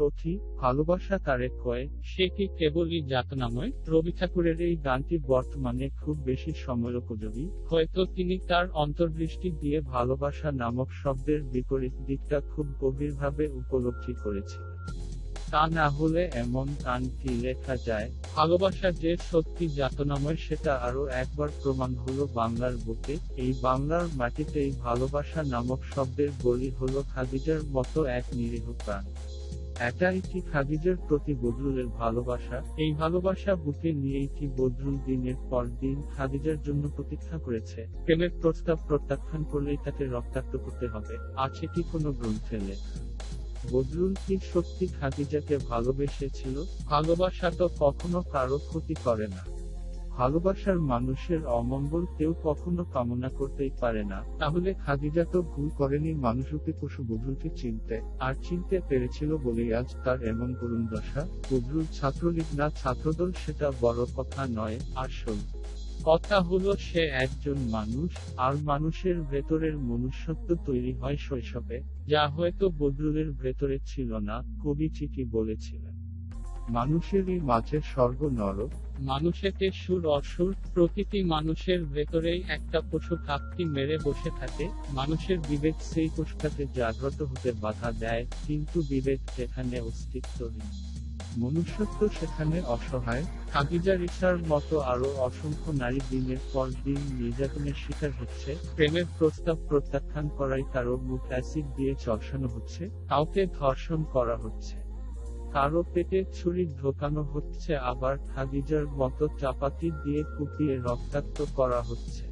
সখী, ভালোবাসা তারে কয়, সে কি কেবলই যাতনাময় রবি ঠাকুরের এই গানটি বর্তমানে খুব বেশি সময়োপযোগী হয়তো তিনি তার অন্তর্দৃষ্টি দিয়ে ভালোবাসা নামক শব্দের বিপরীত দিকটা খুব গভীরভাবে উপলব্ধি করেছিলেন তা না হলে এমন গান কি লেখা যায়? ভালোবাসা যে সত্যি যাতনাময় সেটা আরও একবার প্রমাণ হলো বাংলার বুকে। এই বাংলার মাটিতেই ভালোবাসা নামক শব্দের বলি হলো খাদিজার মতো এক নিরীহ প্রাণ। এটাই একটি খাদিজার প্রতি বদরুলের ভালোবাসা? এই ভালোবাসা বুকে নিয়ে কি বদরুল দিনের পর দিন খাদিজার জন্য প্রতীক্ষা করেছে? প্রেমের প্রস্তাব প্রত্যাখ্যান করলেই তাকে রক্তাক্ত করতে হবে। আছে কি কোনো গ্রন্থে বদরুল কি সত্যি খাদিজাকে ভালোবেসেছিল? ভালোবাসা তো কখনো কারও ক্ষতি করে না। ভালোবাসার মানুষের অমঙ্গল কেউ কখনো কামনা করতেই পারে না। তাহলে খাদিজা তো ভুল করেনি মানুষরূপী পশু বদরুলকে চিনতে। আর চিনতে পেরেছিল বলেই আজ তার এমন করুণ দশা। বদরুল ছাত্রলীগ না ছাত্রদল সেটা বড় কথা নয় আসল কথা হলো সে একজন মানুষ, আর মানুষের ভেতরের মনুষ্যত্ব তৈরি হয় শৈশবে। যা হয়তো বদরুলের ভেতরে ছিল না, কবি ঠিকই বলেছিলেন। মানুষেরই মাঝে স্বর্গ নরক মানুষেতে সুর অসুর, প্রতিটি মানুষের ভেতরেই একটা পশু কাকটি মেরে বসে থাকে। মানুষের বিবেক সেই পশুটাকে জাগ্রত হতে বাধা দেয়, কিন্তু বিবেক যেখানে অস্তিত্বহীন মনুষ্যত্ব সেখানে অসহায়। খাদিজা রিসার মতো আরও অসংখ্য নারী দিনের পর দিন নির্যাতনের শিকার হচ্ছে। প্রেমের প্রস্তাব প্রত্যাখ্যান করাই কারও মুখ অ্যাসিড দিয়ে চর্ষানো হচ্ছে। কাউকে ধর্ষণ করা হচ্ছে। কারও পেটে ছুরি ঢোকানো হচ্ছে আবার খাদিজার মতো চাপাতি দিয়ে কুপিয়ে রক্তাক্ত করা হচ্ছে।